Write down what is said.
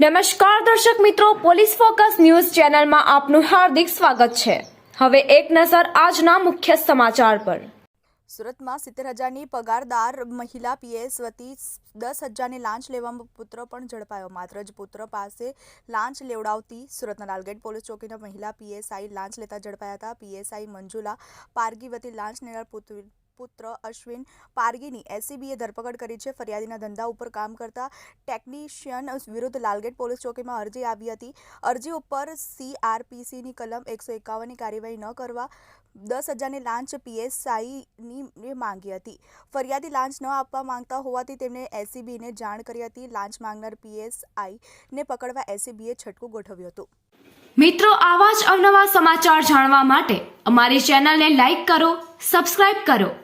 નમસ્કાર દર્શક મિત્રો, પોલીસ ફોકસ ન્યૂઝ ચેનલમાં આપનું હાર્દિક સ્વાગત છે. હવે એક નજર આજના મુખ્ય સમાચાર પર. સુરતમાં સિત્તેર હજારની પગારદાર મહિલા પીએસ વતી દસ હજારની લાંચ લેવામાં પુત્ર પણ ઝડપાયો. માત્ર જ પુત્ર પાસે લાંચ લેવડાવતી સુરતના લાલગેટ પોલીસ ચોકીના મહિલા પીએસઆઈ લાંચ લેતા ઝડપાયા હતા. પીએસઆઈ મંજુલા પારગી વતી લાંચ લેનાર પુત્ર પુત્ર અશ્વિન પારગીની એસીબીએ ધરપકડ કરી છે. ફરિયાદીના ધંધા ઉપર કામ કરતા ટેકનિશિયન વિરુદ્ધ લાલગેટ પોલીસ ચોકીમાં અરજી આવી હતી. અરજી ઉપર સીઆરપીસીની કલમ એકસો એકાવનની કાર્યવાહી ન કરવા દસ હજારની લાંચ પીએસઆઈની માંગી હતી. ફરિયાદી લાંચ ન આપવા માંગતા હોવાથી તેમણે એસીબીને જાણ કરી હતી. લાંચ માંગનાર પીએસઆઈને પકડવા એસીબીએ છટકું ગોઠવ્યું હતું. મિત્રો, આવા જ અવનવા સમાચાર જાણવા માટે અમારી ચેનલને લાઈક કરો, સબસ્ક્રાઇબ કરો.